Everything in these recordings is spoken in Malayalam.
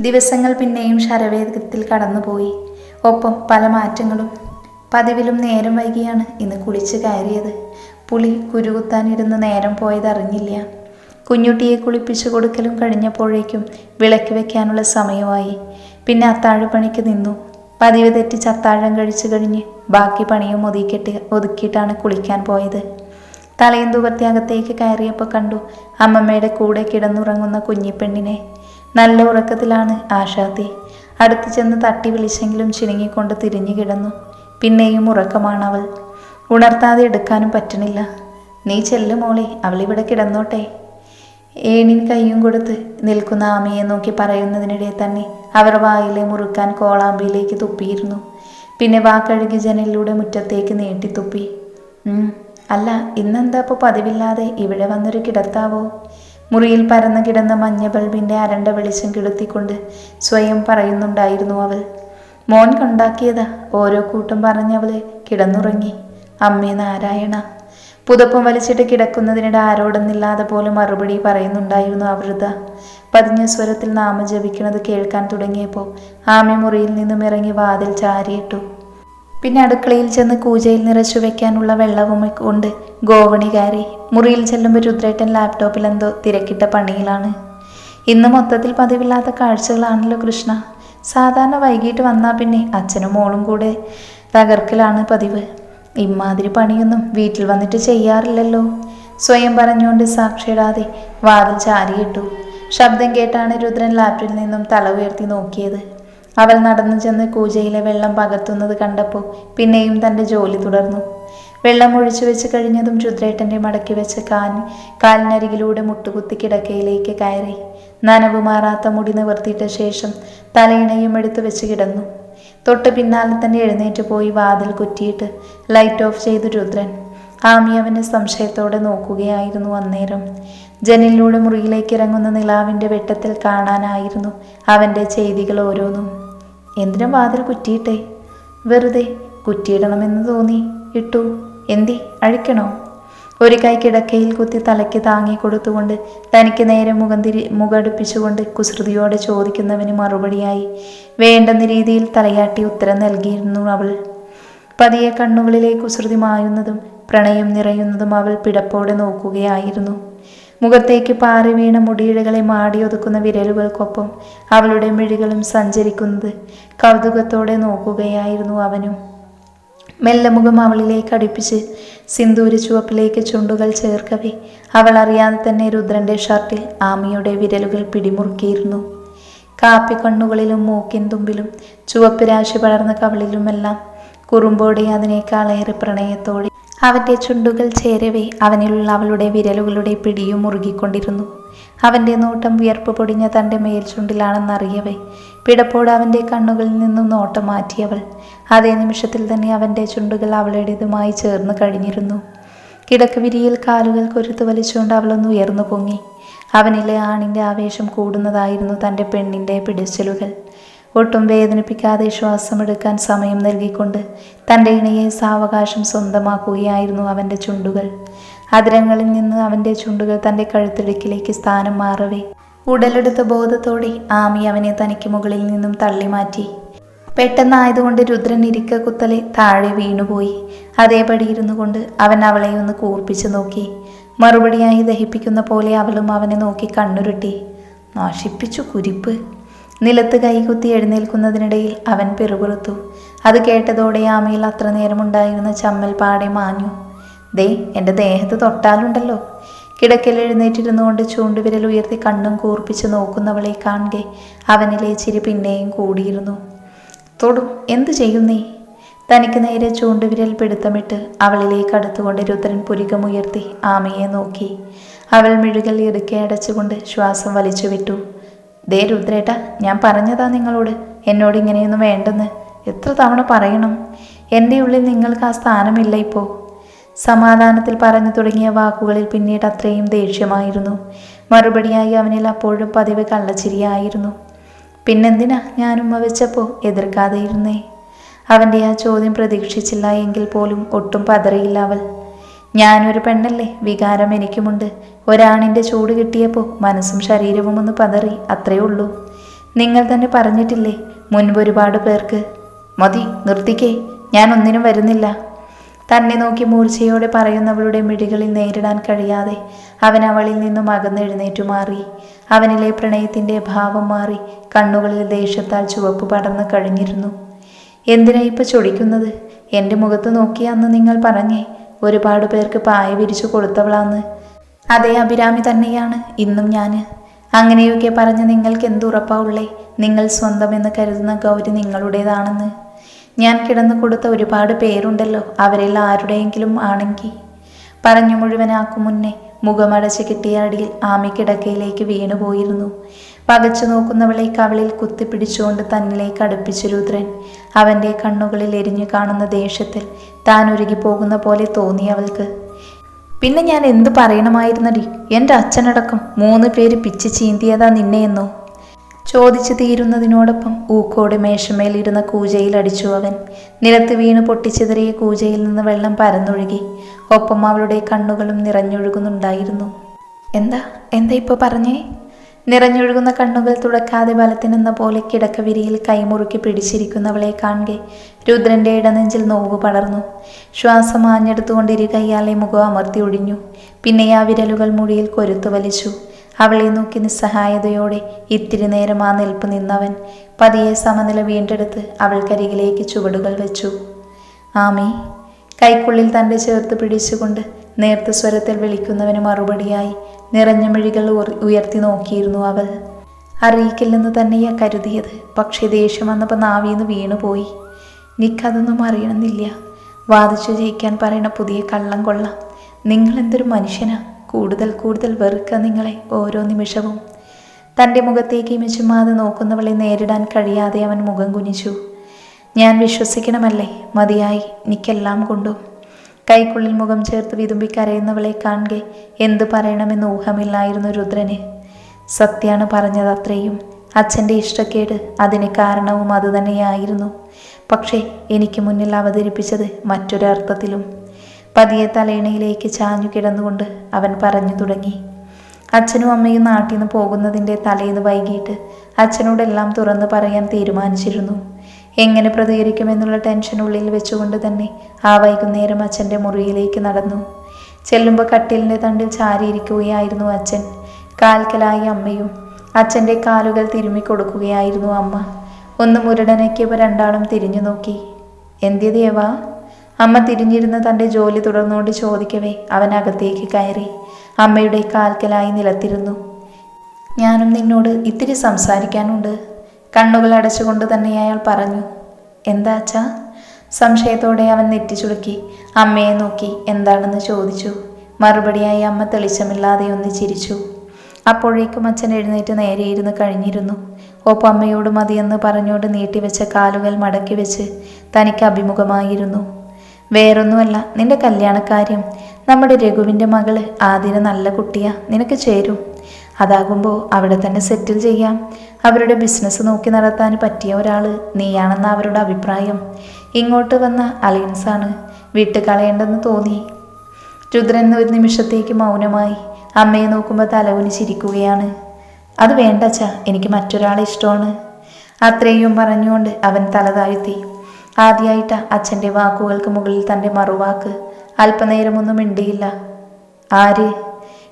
ദിവസങ്ങൾ പിന്നെയും ശരവേഗത്തിൽ കടന്നുപോയി. ഒപ്പം പല മാറ്റങ്ങളും. പതിവിലും നേരം വൈകിയാണ് ഇന്ന് കുളിച്ച് കയറിയത്. പുളി കുരുകുത്താനിരുന്ന് നേരം പോയതറിഞ്ഞില്ല. കുഞ്ഞുട്ടിയെ കുളിപ്പിച്ചു കൊടുക്കലും കഴിഞ്ഞപ്പോഴേക്കും വിളക്ക് വെക്കാനുള്ള സമയമായി. പിന്നെ അത്താഴപ്പണിക്ക് നിന്നു. പതിവ് തെറ്റി ചത്താഴം കഴിച്ചു കഴിഞ്ഞ് ബാക്കി പണിയും ഒതുക്കിയിട്ട് ഒതുക്കിയിട്ടാണ് കുളിക്കാൻ പോയത്. തലയും അകത്തേക്ക് കയറിയപ്പോൾ കണ്ടു അമ്മമ്മയുടെ കൂടെ കിടന്നുറങ്ങുന്ന കുഞ്ഞിപ്പെണ്ണിനെ. നല്ല ഉറക്കത്തിലാണ് ആശാത്തി അടുത്തു ചെന്ന് തട്ടി വിളിച്ചെങ്കിലും ചിണുങ്ങിക്കൊണ്ട് തിരിഞ്ഞു കിടന്നു. പിന്നെയും ഉറക്കമാണവൾ. ഉണർത്താതെ എടുക്കാനും പറ്റണില്ല. നീ ചെല്ലു മോളെ അവളിവിടെ കിടന്നോട്ടെ. ഏണിൻ കൈയും കൊടുത്ത് നിൽക്കുന്ന ആമയെ നോക്കി പറയുന്നതിനിടെ തന്നെ അവർ വായിലെ മുറുക്കാൻ കോളാമ്പിയിലേക്ക് തുപ്പിയിരുന്നു. പിന്നെ വാക്കഴുകി ജനലിലൂടെ മുറ്റത്തേക്ക് നീട്ടിത്തുപ്പി. അല്ല ഇന്നെന്താ ഇപ്പോൾ പതിവില്ലാതെ ഇവിടെ വന്നൊരു കിടത്താവോ? മുറിയിൽ പരന്നു കിടന്ന മഞ്ഞ ബൾബിന്റെ അരണ്ട വെളിച്ചം കിടത്തിക്കൊണ്ട് സ്വയം പറയുന്നുണ്ടായിരുന്നു അവൾ. മോൻ കണ്ടാക്കിയതാ ഓരോ കൂട്ടം പറഞ്ഞവൾ കിടന്നുറങ്ങി. അമ്മേ നാരായണ പുതപ്പം വലിച്ചിട്ട് കിടക്കുന്നതിനിടെ ആരോടൊന്നില്ലാതെ പോലും മറുപടി പറയുന്നുണ്ടായിരുന്നു അവൃത. പതിഞ്ഞ സ്വരത്തിൽ നാമം ജപിക്കുന്നത് കേൾക്കാൻ തുടങ്ങിയപ്പോൾ ആമി മുറിയിൽ നിന്നും ഇറങ്ങി വാതിൽ ചാരിയിട്ടു പിന്നെ അടുക്കളയിൽ ചെന്ന് കൂജയിൽ നിറച്ചു വെക്കാനുള്ള വെള്ളവും കൊണ്ട് ഗോവണി കയറി മുറിയിൽ ചെല്ലുമ്പോൾ രുദ്രേട്ടൻ ലാപ്ടോപ്പിൽ എന്തോ തിരക്കിട്ട പണിയിലാണ്. ഇന്ന് മൊത്തത്തിൽ പതിവില്ലാത്ത കാഴ്ചകളാണല്ലോ കൃഷ്ണ. സാധാരണ വൈകിട്ട് വന്നാൽ പിന്നെ അച്ഛനും മോളും കൂടെ തകർക്കലാണ് പതിവ്. ഇമാതിരി പണിയൊന്നും വീട്ടിൽ വന്നിട്ട് ചെയ്യാറില്ലല്ലോ. സ്വയം പറഞ്ഞുകൊണ്ട് സാക്ഷിയിടാതെ വാതിൽ ചാരിയിട്ടു. ശബ്ദം കേട്ടാണ് രുദ്രൻ ലാപ്പിൽ നിന്നും തല ഉയർത്തി നോക്കിയത്. അവൾ നടന്നു ചെന്ന് കൂജയിലെ വെള്ളം പകർത്തുന്നത് കണ്ടപ്പോൾ പിന്നെയും തന്റെ ജോലി തുടർന്നു. വെള്ളം ഒഴിച്ചു വെച്ച് കഴിഞ്ഞതും രുദ്രേട്ടന്റെ മടക്കി വെച്ച കാൻ കാലിനരികിലൂടെ മുട്ടുകുത്തി കിടക്കയിലേക്ക് കയറി. നനവ് മാറാത്ത മുടി നിവർത്തിയിട്ട ശേഷം തലയിണയും എടുത്തു വെച്ച് കിടന്നു. തൊട്ട് പിന്നാലെ തന്നെ എഴുന്നേറ്റ് പോയി വാതിൽ കുറ്റിയിട്ട് ലൈറ്റ് ഓഫ് ചെയ്തു രുദ്രൻ. ആമി അവനെ സംശയത്തോടെ നോക്കുകയായിരുന്നു അന്നേരം. ജനലിലൂടെ മുറിയിലേക്ക് ഇറങ്ങുന്ന നിലാവിന്റെ വെട്ടത്തിൽ കാണാനായിരുന്നു അവന്റെ ചെയ്തികൾ ഓരോന്നും. എന്തിനും വാതിൽ കുറ്റിയിട്ടെ? വെറുതെ കുറ്റിയിടണമെന്ന് തോന്നി. ഇട്ടു. എന്തി? അഴിക്കണോ? ഒരു കൈ കിടക്കയിൽ കുത്തി തലയ്ക്ക് താങ്ങി കൊടുത്തുകൊണ്ട് തനിക്ക് നേരെ മുഖം തിരി മുഖടുപ്പിച്ചുകൊണ്ട് കുസൃതിയോടെ ചോദിക്കുന്നവന് മറുപടിയായി. വേണ്ടെന്ന രീതിയിൽ തലയാട്ടി ഉത്തരം നൽകിയിരുന്നു അവൾ. പതിയെ കണ്ണുകളിലെ കുസൃതി മായുന്നതും പ്രണയം നിറയുന്നതും അവൾ പിടപ്പോടെ നോക്കുകയായിരുന്നു. മുഖത്തേക്ക് പാറി വീണ മുടിയിഴകളെ മാടിയൊതുക്കുന്ന വിരലുകൾക്കൊപ്പം അവളുടെ മിഴികളും സഞ്ചരിക്കുന്നത് കൗതുകത്തോടെ നോക്കുകയായിരുന്നു അവനും. മെല്ലെ മുഖം അവളിലേക്ക് അടുപ്പിച്ച് സിന്ദൂര് ചുവപ്പിലേക്ക് ചുണ്ടുകൾ ചേർക്കവേ. അവൾ അറിയാതെ തന്നെ രുദ്രന്റെ ഷർട്ടിൽ ആമിയുടെ വിരലുകൾ പിടിമുറുക്കിയിരുന്നു. കാപ്പിക്കണ്ണുകളിലും മൂക്കിൻ തുമ്പിലും ചുവപ്പ് രാശി പടർന്ന കവളിലുമെല്ലാം കുറുമ്പോടെ അതിനേക്കാളേറെ പ്രണയത്തോടെ അവന്റെ ചുണ്ടുകൾ ചേരവേ അവനിലുള്ള അവളുടെ വിരലുകളുടെ പിടിയും മുറുകിക്കൊണ്ടിരുന്നു. അവന്റെ നോട്ടം വിയർപ്പ് പൊടിഞ്ഞ തന്റെ മേൽചുണ്ടിലാണെന്നറിയവേ പിടപ്പോട് അവന്റെ കണ്ണുകളിൽ നിന്നും നോട്ടം മാറ്റിയവൾ. അതേ നിമിഷത്തിൽ തന്നെ അവന്റെ ചുണ്ടുകൾ അവളുടേതുമായി ചേർന്ന് കഴിഞ്ഞിരുന്നു. കിടക്കവിരിയിൽ കാലുകൾ കൊരുത്തു വലിച്ചുകൊണ്ട് അവളൊന്ന് ഉയർന്നു പൊങ്ങി. അവനിലെ ആണിന്റെ ആവേശം കൂടുന്നതായിരുന്നു തന്റെ പെണ്ണിന്റെ പിടിച്ചലുകൾ. ഒട്ടും വേദനിപ്പിക്കാതെ ശ്വാസമെടുക്കാൻ സമയം നൽകിക്കൊണ്ട് തന്റെ ഇണയെ സാവകാശം സ്വന്തമാക്കുകയായിരുന്നു അവന്റെ ചുണ്ടുകൾ. അതിരങ്ങളിൽ നിന്ന് അവന്റെ ചുണ്ടുകൾ തന്റെ കഴുത്തിടുക്കിലേക്ക് സ്ഥാനം മാറവേ. ഉടലെടുത്ത ബോധത്തോടെ ആമി അവനെ തനിക്ക് മുകളിൽ നിന്നും തള്ളി മാറ്റി പെട്ടെന്നായതുകൊണ്ട് രുദ്രൻ ഇരിക്ക കുത്തലെ താഴെ വീണുപോയി. അതേപടി ഇരുന്നു കൊണ്ട് അവൻ അവളെ ഒന്ന് കൂർപ്പിച്ചു നോക്കി. മറുപടിയായി ദഹിപ്പിക്കുന്ന പോലെ അവളും അവനെ നോക്കി കണ്ണുരുട്ടി. നശിപ്പിച്ചു കുരിപ്പ്. നിലത്ത് കൈകുത്തി എഴുന്നേൽക്കുന്നതിനിടയിൽ അവൻ പിറുപിറുത്തു. അത് കേട്ടതോടെ ആമയിൽ അത്ര നേരമുണ്ടായിരുന്ന ചമ്മൽ പാടെ മാഞ്ഞു. ദേ എന്റെ ദേഹത്ത് തൊട്ടാലുണ്ടല്ലോ. കിടക്കൽ എഴുന്നേറ്റിരുന്നുകൊണ്ട് ചൂണ്ടുവിരൽ ഉയർത്തി കണ്ണും കൂർപ്പിച്ച് നോക്കുന്നവളെ കാണുകെ അവനിലെ ചിരി പിന്നെയും കൂടിയിരുന്നു. തൊടും എന്തു ചെയ്യുന്നേ? തനിക്ക് നേരെ ചൂണ്ടുവിരൽ പിടുത്തമിട്ട് അവളിലേക്ക് അടുത്തുകൊണ്ട് രുദ്രൻ പുരികമുയർത്തി ആമയെ നോക്കി. അവൾ മിഴുകൽ ഇടുക്കെ അടച്ചുകൊണ്ട് ശ്വാസം വലിച്ചു വിട്ടു ദേ രുദ്രേട്ട ഞാൻ പറഞ്ഞതാ നിങ്ങളോട്. എന്നോട് ഇങ്ങനെയൊന്നും വേണ്ടെന്ന്. എത്ര തവണ പറയണം? എന്റെ ഉള്ളിൽ നിങ്ങൾക്ക് ആ സ്ഥാനമില്ല ഇപ്പോൾ സമാധാനത്തിൽ പറഞ്ഞു തുടങ്ങിയ വാക്കുകളിൽ പിന്നീട് അത്രയും ദേഷ്യമായിരുന്നു. മറുപടിയായി അവനിൽ അപ്പോഴും പതിവ് കള്ളച്ചിരിയായിരുന്നു. പിന്നെന്തിനാ ഞാൻ ഉമ്മ വെച്ചപ്പോൾ എതിർക്കാതെ ഇരുന്നേ അവന്റെ ആ ചോദ്യം പ്രതീക്ഷിച്ചില്ല എങ്കിൽ പോലും ഒട്ടും പതറിയില്ല അവൾ. ഞാനൊരു പെണ്ണല്ലേ? വികാരം എനിക്കുമുണ്ട്. ഒരാണിന്റെ ചൂട് കിട്ടിയപ്പോൾ മനസ്സും ശരീരവും ഒന്ന് പതറി അത്രയേ ഉള്ളൂ. നിങ്ങൾ തന്നെ പറഞ്ഞിട്ടില്ലേ മുൻപ് ഒരുപാട് പേർക്ക് മതി നിർത്തിക്കേ ഞാൻ ഒന്നിനും വരുന്നില്ല. തന്നെ നോക്കി മൂർച്ചയോടെ പറയുന്നവളുടെ മിഴികളിൽ നേരിടാൻ കഴിയാതെ അവൻ അവളിൽ നിന്നും അകന്നെഴുന്നേറ്റു മാറി. അവനിലെ പ്രണയത്തിന്റെ ഭാവം മാറി കണ്ണുകളിൽ ദേഷ്യത്താൽ ചുവപ്പ് പടർന്നു കഴിഞ്ഞിരുന്നു എന്തിനാ ഇപ്പൊ ചൊടിക്കുന്നത്? എന്റെ മുഖത്ത് നോക്കി അന്ന് നിങ്ങൾ പറഞ്ഞേ ഒരുപാട് പേർക്ക് പായ വിരിച്ചു കൊടുത്തവളാന്ന്. അതേ അഭിരാമി തന്നെയാണ് ഇന്നും ഞാൻ അങ്ങനെയൊക്കെ പറഞ്ഞ് നിങ്ങൾക്ക് എന്തുറപ്പാ ഉള്ളേ? നിങ്ങൾ സ്വന്തമെന്ന് കരുതുന്ന ഗൗരി നിങ്ങളുടേതാണെന്ന്. ഞാൻ കിടന്നു കൊടുത്ത ഒരുപാട് പേരുണ്ടല്ലോ അവരിൽ ആരുടെയെങ്കിലും ആണെങ്കിൽ പറഞ്ഞു മുഴുവനാക്കും മുന്നേ മുഖമടച്ച് കിട്ടിയ അടിയിൽ ആമി കിടക്കയിലേക്ക് വീണുപോയിരുന്നു. പകച്ചു നോക്കുന്നവളെ കവളിൽ കുത്തിപ്പിടിച്ചുകൊണ്ട് തന്നിലേക്ക് അടുപ്പിച്ചു രുദ്രൻ അവന്റെ കണ്ണുകളിൽ എരിഞ്ഞു കാണുന്ന ദേഷ്യത്തിൽ താൻ ഒരുകി പോകുന്ന പോലെ തോന്നി അവൾക്ക്. പിന്നെ ഞാൻ എന്തു പറയണമായിരുന്നടി? എന്റെ അച്ഛനടക്കം മൂന്ന് പേര് പിച്ച് ചീന്തിയതാ നിന്നെയെന്നോ ചോദിച്ചു തീരുന്നതിനോടൊപ്പം ഊക്കോടെ മേശമേലിരുന്ന കൂജയിൽ അടിച്ചു അവൻ. നിലത്ത് വീണ് പൊട്ടിച്ചിതറിയ കൂജയിൽ നിന്ന് വെള്ളം പരന്നൊഴുകി. ഒപ്പം അവളുടെ കണ്ണുകളും നിറഞ്ഞൊഴുകുന്നുണ്ടായിരുന്നു. എന്താ? എന്താ ഇപ്പോൾ പറഞ്ഞേ? നിറഞ്ഞൊഴുകുന്ന കണ്ണുകൾ തുടക്കാതെ ബലത്തിനെന്ന പോലെ കിടക്കവിരിയിൽ കൈമുറുക്കി പിടിച്ചിരിക്കുന്നവളെ കാണുക. രുദ്രന്റെ ഇടനെഞ്ചിൽ നോവ് പടർന്നു. ശ്വാസം ആഞ്ഞെടുത്തുകൊണ്ട് ഇരു കൈയാലെ മുഖം അമർത്തി ഒഴിഞ്ഞു. പിന്നെ ആ വിരലുകൾ മുടിയിൽ കൊരുത്തു വലിച്ചു. അവളെ നോക്കി നിസ്സഹായതയോടെ ഇത്തിരി നേരം ആ നിൽപ്പ് നിന്നവൻ പതിയെ സമനില വീണ്ടെടുത്ത് അവൾക്കരികിലേക്ക് ചുവടുകൾ വെച്ചു. ആമി കൈക്കുള്ളിൽ തന്റെ ചേർത്ത് പിടിച്ചുകൊണ്ട് നേർത്ത സ്വരത്തിൽ വിളിക്കുന്നവന് മറുപടിയായി നിറഞ്ഞ മിഴികൾ ഉയർ- ഉയർത്തി നോക്കിയിരുന്നു അവൾ. അറിയിക്കില്ലെന്ന് തന്നെയാ കരുതിയത്. പക്ഷേ ദേഷ്യം വന്നപ്പോൾ നാവിന്ന് വീണുപോയി. നിക്കതൊന്നും അറിയണമെന്നില്ല. വാദിച്ചു ജയിക്കാൻ പറയണ പുതിയ കള്ളം കൊള്ളാം. നിങ്ങൾ എന്തൊരു മനുഷ്യനാ. കൂടുതൽ കൂടുതൽ വെറുക്ക നിങ്ങളെ ഓരോ നിമിഷവും. തന്റെ മുഖത്തേക്ക് മിച്ചുമാതെ നോക്കുന്നവളെ നേരിടാൻ കഴിയാതെ അവൻ മുഖം കുനിച്ചു. ഞാൻ വിശ്വസിക്കണമല്ലേ? മതിയായി. എനിക്കെല്ലാം കൊണ്ടും. കൈക്കുള്ളിൽ മുഖം ചേർത്ത് വിതുമ്പി കരയുന്നവളെ കാണെ എന്തു പറയണമെന്ന് ഊഹമില്ലായിരുന്നു രുദ്രന്. സത്യാണ് പറഞ്ഞത് അത്രയും. അച്ഛന്റെ ഇഷ്ടക്കേട് അതിന് കാരണവും അതുതന്നെയായിരുന്നു പക്ഷേ എനിക്ക് മുന്നിൽ അവതരിപ്പിച്ചത് മറ്റൊരർത്ഥത്തിലും. പതിയെ തലയിണയിലേക്ക് ചാഞ്ഞു കിടന്നുകൊണ്ട് അവൻ പറഞ്ഞു തുടങ്ങി. അച്ഛനും അമ്മയും നാട്ടിൽ നിന്ന് പോകുന്നതിന്റെ തലേന്ന് വൈകിട്ട് അച്ഛനോടെല്ലാം തുറന്നു പറയാൻ തീരുമാനിച്ചിരുന്നു. എങ്ങനെ പ്രതികരിക്കുമെന്നുള്ള ടെൻഷൻ ഉള്ളിൽ വെച്ചുകൊണ്ട് തന്നെ ആ വൈകുന്നേരം അച്ഛന്റെ മുറിയിലേക്ക് നടന്നു. ചെല്ലുമ്പോൾ കട്ടിലിന്റെ തണ്ടിൽ ചാരിയിരിക്കുകയായിരുന്നു അച്ഛൻ. കാൽക്കലായി അമ്മയും അച്ഛന്റെ കാലുകൾ തിരുമ്മി കൊടുക്കുകയായിരുന്നു അമ്മ. ഒന്ന് മുരടനക്കിയപ്പോൾ രണ്ടാളും തിരിഞ്ഞു നോക്കി. എന്തി ദേവാ? അമ്മ തിരിഞ്ഞിരുന്ന് തന്റെ ജോലി തുടർന്നുകൊണ്ട് ചോദിക്കവേ അവൻ അകത്തേക്ക് കയറി. അമ്മയുടെ കാൽക്കലായി നിലത്തിരുന്നു. ഞാനും നിന്നോട് ഇത്തിരി സംസാരിക്കാനുണ്ട്. കണ്ണുകൾ അടച്ചുകൊണ്ട് തന്നെ അയാൾ പറഞ്ഞു എന്താ അച്ഛാ? സംശയത്തോടെ അവൻ നെറ്റിച്ചുളുക്കി അമ്മയെ നോക്കി എന്താണെന്ന് ചോദിച്ചു. മറുപടിയായി അമ്മ തെളിച്ചമില്ലാതെ ഒന്ന് ചിരിച്ചു. അപ്പോഴേക്കും അച്ഛൻ എഴുന്നേറ്റ് നേരെ ഇരുന്ന് കഴിഞ്ഞിരുന്നു. ഒപ്പം അമ്മയോട് മതിയെന്ന് പറഞ്ഞുകൊണ്ട് നീട്ടിവെച്ച കാലുകൾ മടക്കി വെച്ച് തനിക്ക് അഭിമുഖമായിരുന്നു. വേറൊന്നുമല്ല നിന്റെ കല്യാണക്കാര്യം നമ്മുടെ രഘുവിന്റെ മകൾ ആദിന നല്ല കുട്ടിയാ. നിനക്ക് ചേരും. അതാകുമ്പോൾ അവിടെ തന്നെ സെറ്റിൽ ചെയ്യാം. അവരുടെ ബിസിനസ് നോക്കി നടത്താൻ പറ്റിയ ഒരാൾ നീയാണെന്ന അവരുടെ അഭിപ്രായം. ഇങ്ങോട്ട് വന്ന അലയൻസാണ് വിട്ട് കളയേണ്ടെന്ന് തോന്നി. രുദ്രൻ ഒരു നിമിഷത്തേക്ക് മൗനമായി അമ്മയെ നോക്കുമ്പോൾ തലകുനി ചിരിക്കുകയാണ്. അത് വേണ്ട അച്ഛാ എനിക്ക് മറ്റൊരാളെ ഇഷ്ടമാണ്. അത്രയും പറഞ്ഞുകൊണ്ട് അവൻ തല താഴ്ത്തി. ആദ്യമായിട്ടാ അച്ഛന്റെ വാക്കുകൾക്ക് മുകളിൽ തന്റെ മറുവാക്ക്. അല്പനേരമൊന്നും മിണ്ടിയില്ല. ആര്?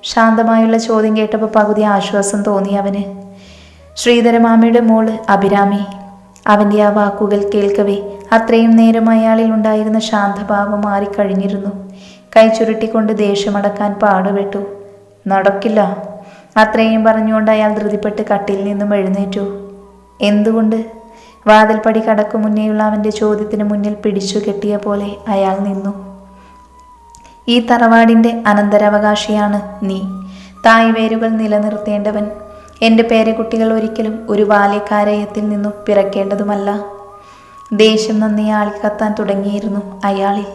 ശാന്തമായുള്ള ചോദ്യം കേട്ടപ്പോൾ പകുതി ആശ്വാസം തോന്നി അവന്. ശ്രീധരമാമയുടെ മോൾ അഭിരാമി അവന്റെ ആ വാക്കുകൾ കേൾക്കവേ അത്രയും നേരം അയാളിൽ ഉണ്ടായിരുന്ന ശാന്തഭാവം മാറിക്കഴിഞ്ഞിരുന്നു. കൈ ചുരുട്ടിക്കൊണ്ട് ദേഷ്യമടക്കാൻ പാടുപെട്ടു. നടക്കില്ല. അത്രയും പറഞ്ഞുകൊണ്ട് അയാൾ ധൃതിപ്പെട്ട് കട്ടിൽ നിന്നും എഴുന്നേറ്റു. എന്തുകൊണ്ട്? വാതിൽപ്പടി കടക്കു മുന്നേയുള്ള അവന്റെ ചോദ്യത്തിന് മുന്നിൽ പിടിച്ചു കെട്ടിയ പോലെ അയാൾ നിന്നു. ഈ തറവാടിന്റെ അനന്തരാവകാശിയാണ് നീ. തായ് വേരുകൾ നിലനിർത്തേണ്ടവൻ. എന്റെ പേരക്കുട്ടികൾ ഒരിക്കലും ഒരു ബാല്യക്കാരയത്തിൽ നിന്നും പിറക്കേണ്ടതുമല്ല. ദേഷ്യം നന്ദി ആളിക്കത്താൻ തുടങ്ങിയിരുന്നു അയാളിൽ.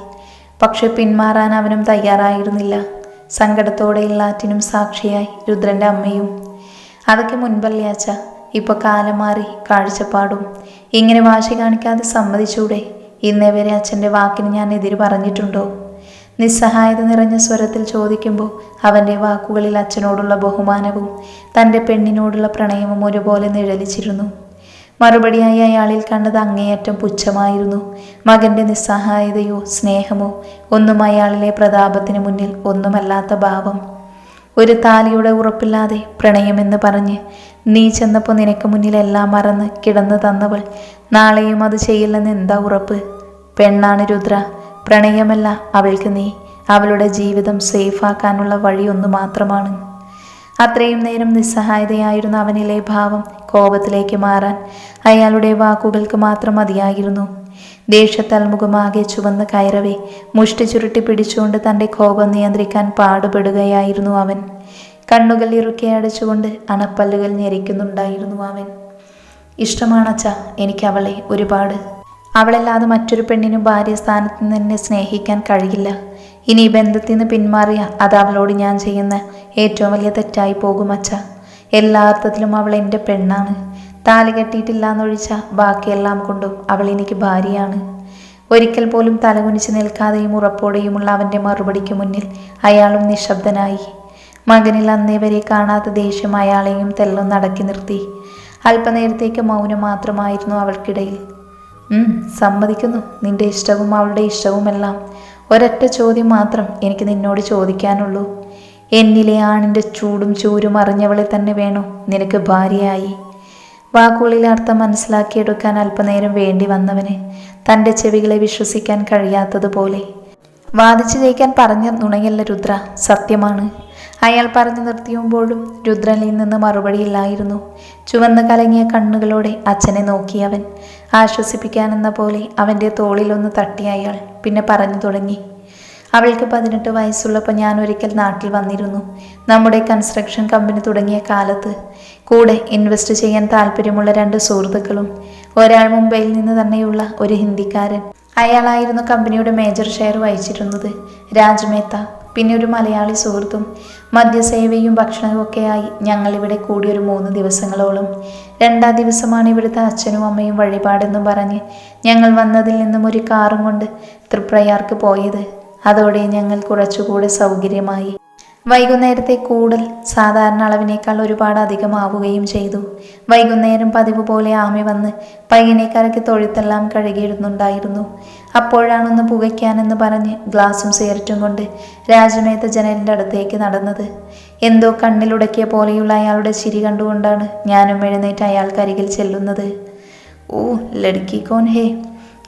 പക്ഷെ പിന്മാറാൻ അവനും തയ്യാറായിരുന്നില്ല. സങ്കടത്തോടെ എല്ലാറ്റിനും സാക്ഷിയായി രുദ്രന്റെ അമ്മയും. അതൊക്കെ മുൻപല്ലേ ഇപ്പൊ കാലം മാറി കാഴ്ചപ്പാടും. ഇങ്ങനെ വാശി കാണിക്കാതെ സമ്മതിച്ചൂടെ? ഇന്നേവരെ അച്ഛന്റെ വാക്കിന് ഞാൻ എതിര് പറഞ്ഞിട്ടുണ്ടോ? നിസ്സഹായത നിറഞ്ഞ സ്വരത്തിൽ ചോദിക്കുമ്പോൾ അവന്റെ വാക്കുകളിൽ അച്ഛനോടുള്ള ബഹുമാനവും തന്റെ പെണ്ണിനോടുള്ള പ്രണയവും ഒരുപോലെ നിഴലിച്ചിരുന്നു. മറുപടിയായി അയാളിൽ കണ്ടത് അങ്ങേയറ്റം പുച്ഛമായിരുന്നു. മകന്റെ നിസ്സഹായതയോ സ്നേഹമോ ഒന്നും അയാളിലെ പ്രതാപത്തിന് മുന്നിൽ ഒന്നുമല്ലാത്ത ഭാവം. ഒരു താലിയുടെ ഉറപ്പില്ലാതെ പ്രണയമെന്ന് പറഞ്ഞ് നീ ചെന്നപ്പോൾ നിനക്ക് മുന്നിൽ എല്ലാം മറന്ന് കിടന്നു തന്നവൾ. നാളെയും അത് ചെയ്യില്ലെന്ന് എന്താ ഉറപ്പ്? പെണ്ണാണ് രുദ്ര. പ്രണയമല്ല അവൾക്ക് നീ. അവളുടെ ജീവിതം സേഫാക്കാനുള്ള വഴി ഒന്ന് മാത്രമാണ്. അത്രയും നേരം നിസ്സഹായതയായിരുന്ന അവനിലെ ഭാവം കോപത്തിലേക്ക് മാറാൻ അയാളുടെ വാക്കുകൾക്ക് മാത്രം മതിയായിരുന്നു. ദേഷ്യത്താൽ മുഖമാകെ ചുവന്ന് കയറവേ. മുഷ്ടി ചുരുട്ടി പിടിച്ചുകൊണ്ട് തന്റെ കോപം നിയന്ത്രിക്കാൻ പാടുപെടുകയായിരുന്നു അവൻ. കണ്ണുകൾ ഇറുക്കി അടച്ചുകൊണ്ട് അണപ്പല്ലുകൾ ഞെരിക്കുന്നുണ്ടായിരുന്നു അവൻ. ഇഷ്ടമാണച്ച എനിക്ക് അവളെ ഒരുപാട് അവളല്ലാതെ മറ്റൊരു പെണ്ണിനും ഭാര്യ സ്ഥാനത്ത് നിന്ന് സ്നേഹിക്കാൻ കഴിയില്ല. ഇനി ഈ ബന്ധത്തിൽ നിന്ന് പിന്മാറിയ അത് അവളോട് ഞാൻ ചെയ്യുന്ന ഏറ്റവും വലിയ തെറ്റായി പോകും അച്ഛ. എല്ലാ അർത്ഥത്തിലും അവൾ എന്റെ പെണ്ണാണ്. താലി കെട്ടിയിട്ടില്ല എന്നൊഴിച്ച ബാക്കിയെല്ലാം കൊണ്ടും അവൾ എനിക്ക് ഭാര്യയാണ്. ഒരിക്കൽ പോലും തലകുനിച്ച് നിൽക്കാതെയും ഉറപ്പോടെയുമുള്ള അവന്റെ മറുപടിക്ക് മുന്നിൽ അയാളും നിശബ്ദനായി. മകനിൽ അന്നേ വരെ കാണാത്ത ദേഷ്യം അയാളെയും തെല്ലും നടക്കി നിർത്തി. അല്പനേരത്തേക്ക് മൗനം മാത്രമായിരുന്നു അവൾക്കിടയിൽ. സമ്മതിക്കുന്നു. നിന്റെ ഇഷ്ടവും അവളുടെ ഇഷ്ടവുമെല്ലാം. ഒരൊറ്റ ചോദ്യം മാത്രം എനിക്ക് നിന്നോട് ചോദിക്കാനുള്ളൂ. എന്നിലെ ആണിന്റെ ചൂടും ചൂരും അറിഞ്ഞവളെ തന്നെ വേണോ? നിനക്ക് ഭാര്യയായി. വാക്കുകളിൽ അർത്ഥം മനസ്സിലാക്കിയെടുക്കാൻ അല്പനേരം വേണ്ടി വന്നവന് തന്റെ ചെവികളെ വിശ്വസിക്കാൻ കഴിയാത്തതുപോലെ. വാദിച്ചു ജയിക്കാൻ പറഞ്ഞ നുണയല്ല രുദ്ര സത്യമാണ്. അയാൾ പറഞ്ഞു നിർത്തിയുമ്പോഴും രുദ്രനിൽ നിന്ന് മറുപടിയില്ലായിരുന്നു ചുവന്ന് കലങ്ങിയ കണ്ണുകളോടെ അച്ഛനെ നോക്കി അവൻ ആശ്വസിപ്പിക്കാനെന്ന പോലെ അവന്റെ തോളിലൊന്ന് തട്ടി അയാൾ പിന്നെ പറഞ്ഞു തുടങ്ങി. അവൾക്ക് പതിനെട്ട് വയസ്സുള്ളപ്പോൾ ഞാൻ ഒരിക്കൽ നാട്ടിൽ വന്നിരുന്നു. നമ്മുടെ കൺസ്ട്രക്ഷൻ കമ്പനി തുടങ്ങിയ കാലത്ത് കൂടെ ഇൻവെസ്റ്റ് ചെയ്യാൻ താല്പര്യമുള്ള രണ്ട് സുഹൃത്തുക്കളും ഒരാൾ മുംബൈയിൽ നിന്ന് തന്നെയുള്ള ഒരു ഹിന്ദിക്കാരൻ. അയാളായിരുന്നു കമ്പനിയുടെ മേജർ ഷെയർ വഹിച്ചിരുന്നത്. രാജ് മേത്ത. പിന്നെ ഒരു മലയാളി സുഹൃത്തും മദ്യസേവയും ഭക്ഷണവും ഒക്കെയായി ഞങ്ങൾ ഇവിടെ ഒരു മൂന്ന് ദിവസങ്ങളോളം. രണ്ടാം ദിവസമാണ് ഇവിടുത്തെ അച്ഛനും അമ്മയും വഴിപാടെന്നും പറഞ്ഞ് ഞങ്ങൾ വന്നതിൽ നിന്നും ഒരു കാറും കൊണ്ട് തൃപ്രയാർക്ക് പോയത്. അതോടെ ഞങ്ങൾ കുറച്ചുകൂടെ സൗകര്യമായി. വൈകുന്നേരത്തെ കൂടൽ സാധാരണ അളവിനേക്കാൾ ഒരുപാട് അധികമാവുകയും ചെയ്തു. വൈകുന്നേരം പതിവ് പോലെ ആമി വന്ന് പയ്യനെ കരയ്ക്ക് തൊഴുത്തെല്ലാം കഴുകിയിടുന്നുണ്ടായിരുന്നു അപ്പോഴാണൊന്ന് പുകയ്ക്കാനെന്ന് പറഞ്ഞ് ഗ്ലാസും സിഗരറ്റും കൊണ്ട് രാജമേത്ത ജനലിന്റെ അടുത്തേക്ക് നടന്നത്. എന്തോ കണ്ണിലുടക്കിയ പോലെയുള്ള അയാളുടെ ചിരി കണ്ടുകൊണ്ടാണ് ഞാനും എഴുന്നേറ്റ് അയാൾക്കരികിൽ ചെല്ലുന്നത്. ഓ ലടുക്കി കോൻ ഹേ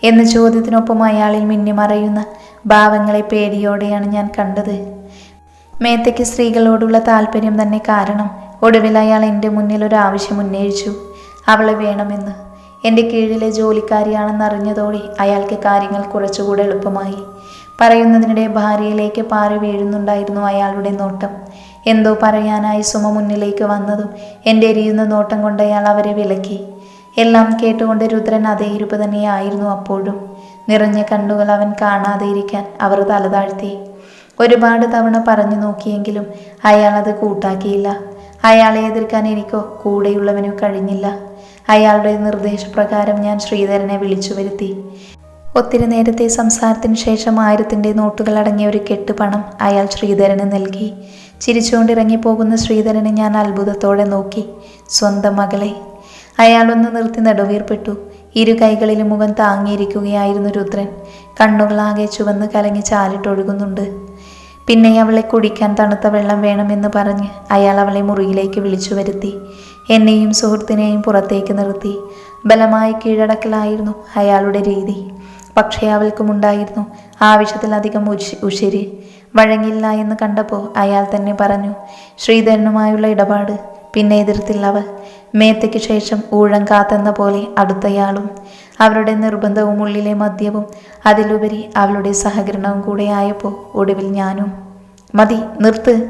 എന്ന ചോദ്യത്തിനൊപ്പം അയാളിൽ മിന്നിമറയുന്ന ഭാവങ്ങളെ പേടിയോടെയാണ് ഞാൻ കണ്ടത്. മേത്തയ്ക്ക് സ്ത്രീകളോടുള്ള താല്പര്യം തന്നെ കാരണം ഒടുവിൽ അയാൾ എന്റെ മുന്നിൽ ഒരു ആവശ്യം ഉന്നയിച്ചു. അവളെ വേണമെന്ന് എന്റെ കീഴിലെ ജോലിക്കാരിയാണെന്ന് അറിഞ്ഞതോടെ അയാൾക്ക് കാര്യങ്ങൾ കുറച്ചുകൂടെ എളുപ്പമായി. പറയുന്നതിനിടെ ഭാര്യയിലേക്ക് പാറി വീഴുന്നുണ്ടായിരുന്നു അയാളുടെ നോട്ടം. എന്തോ പറയാനായി സുമ മുന്നിലേക്ക് വന്നതും എന്റെ എരിയുന്ന നോട്ടം കൊണ്ട് അയാൾ അവരെ വിലക്കി. എല്ലാം കേട്ടുകൊണ്ട് രുദ്രൻ അതേ ഇരുപ്പ് തന്നെയായിരുന്നു അപ്പോഴും. നിറഞ്ഞ കണ്ണുകൾ അവൻ കാണാതെ ഇരിക്കാൻ അവർ തലതാഴ്ത്തി. ഒരുപാട് തവണ പറഞ്ഞു നോക്കിയെങ്കിലും അയാൾ അത് കൂട്ടാക്കിയില്ല. അയാളെ എതിർക്കാൻ എനിക്കോ കൂടെയുള്ളവനോ കഴിഞ്ഞില്ല. അയാളുടെ നിർദ്ദേശപ്രകാരം ഞാൻ ശ്രീധരനെ വിളിച്ചു വരുത്തി. ഒത്തിരി നേരത്തെ സംസാരത്തിന് ശേഷം ആയിരത്തിന്റെ നോട്ടുകൾ അടങ്ങിയ ഒരു കെട്ട് പണം അയാൾ ശ്രീധരന് നൽകി. ചിരിച്ചുകൊണ്ടിറങ്ങിപ്പോകുന്ന ശ്രീധരനെ ഞാൻ അത്ഭുതത്തോടെ നോക്കി. സ്വന്തം മകളെ. അയാളൊന്ന് നിർത്തി നടുവീർപ്പെട്ടു. ഇരു കൈകളിലും മുഖം താങ്ങിയിരിക്കുകയായിരുന്നു രുദ്രൻ. കണ്ണുകളാകെ ചുവന്ന് കലങ്ങി ചാലിട്ടൊഴുകുന്നുണ്ട്. പിന്നെ അവളെ കുടിക്കാൻ തണുത്ത വെള്ളം വേണമെന്ന് പറഞ്ഞ് അയാൾ അവളെ മുറിയിലേക്ക് വിളിച്ചു വരുത്തി. എന്നെയും സുഹൃത്തിനെയും പുറത്തേക്ക് നിർത്തി. ബലമായി കീഴടക്കലായിരുന്നു അയാളുടെ രീതി. പക്ഷേ അവൾക്കുമുണ്ടായിരുന്നു ആവശ്യത്തിലധികം ഉശ് ഉശിര്. വഴങ്ങില്ല എന്ന് കണ്ടപ്പോൾ അയാൾ തന്നെ പറഞ്ഞു ശ്രീധരനുമായുള്ള ഇടപാട് പിന്നെ എതിർത്തില്ല അവൾ. മേത്തയ്ക്ക് ശേഷം ഊഴം കാത്തെന്ന പോലെ അടുത്തയാളും. അവരുടെ നിർബന്ധവും ഉള്ളിലെ മദ്യവും അതിലുപരി അവളുടെ സഹകരണവും കൂടെ ആയപ്പോൾ ഒടുവിൽ ഞാനും. മതി നിർത്ത്.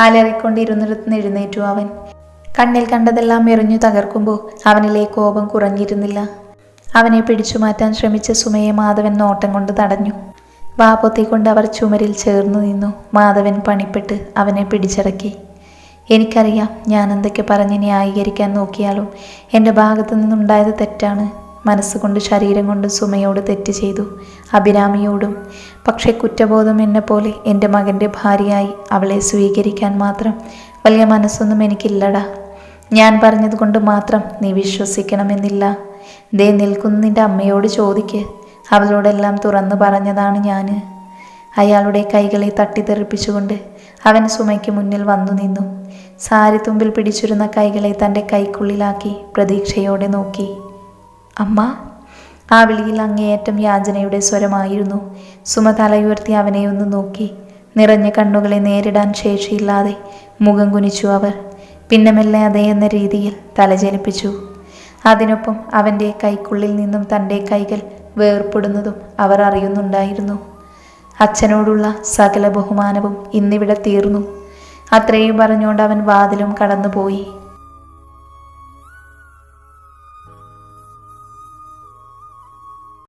അലറിക്കൊണ്ടിരുന്നിടത്ത് എഴുന്നേറ്റു അവൻ. കണ്ണിൽ കണ്ടതെല്ലാം എറിഞ്ഞു തകർക്കുമ്പോൾ അവനിലെ കോപം കുറഞ്ഞിരുന്നില്ല. അവനെ പിടിച്ചു മാറ്റാൻ ശ്രമിച്ച സുമയെ മാധവൻ നോട്ടം കൊണ്ട് തടഞ്ഞു. വാപ്പൊത്തിക്കൊണ്ട് അവർ ചുമരിൽ ചേർന്നു നിന്നു. മാധവൻ പണിപ്പെട്ട് അവനെ പിടിച്ചടക്കി. എനിക്കറിയാം ഞാൻ എന്തൊക്കെ പറഞ്ഞ് ന്യായീകരിക്കാൻ നോക്കിയാലും എന്റെ ഭാഗത്തു നിന്നുണ്ടായത് തെറ്റാണ്. മനസ്സുകൊണ്ട് ശരീരം കൊണ്ട് സുമയോട് തെറ്റ് ചെയ്തു. അഭിരാമിയോടും. പക്ഷേ കുറ്റബോധം എന്നെപ്പോലെ എന്റെ മകന്റെ ഭാര്യയായി അവളെ സ്വീകരിക്കാൻ മാത്രം വലിയ മനസ്സൊന്നും എനിക്കില്ലടാ. ഞാൻ പറഞ്ഞതുകൊണ്ട് മാത്രം നീ വിശ്വസിക്കണമെന്നില്ല. ദേ നിൽക്കുന്ന നിന്റെ അമ്മയോട് ചോദിക്ക്. അവളോടെല്ലാം തുറന്നു പറഞ്ഞതാണ് ഞാൻ അയാളുടെ കൈകളെ തട്ടിത്തെറിപ്പിച്ചുകൊണ്ട് അവൻ സുമയ്ക്ക് മുന്നിൽ വന്നു നിന്നു. സാരി തുമ്പിൽ പിടിച്ചിരുന്ന കൈകളെ തന്റെ കൈക്കുള്ളിലാക്കി പ്രതീക്ഷയോടെ നോക്കി. അമ്മ ആ വിളിയിൽ അങ്ങേയറ്റം യാചനയുടെ സ്വരമായിരുന്നു. സുമ തലയുയർത്തി അവനെ ഒന്ന് നോക്കി. നിറഞ്ഞ കണ്ണുകളെ നേരിടാൻ ശേഷിയില്ലാതെ മുഖം കുനിച്ചു അവർ. പിന്നെ മെല്ലെ അതേ എന്ന രീതിയിൽ തലചലിപ്പിച്ചു അതിനൊപ്പം അവന്റെ കൈക്കുള്ളിൽ നിന്നും തന്റെ കൈകൾ വേർപ്പെടുന്നതും അവർ അറിയുന്നുണ്ടായിരുന്നു. അച്ഛനോടുള്ള സകല ബഹുമാനവും ഇന്നിവിടെ തീർന്നു. അത്രയും പറഞ്ഞുകൊണ്ട് അവൻ വാതിലും കടന്നുപോയി.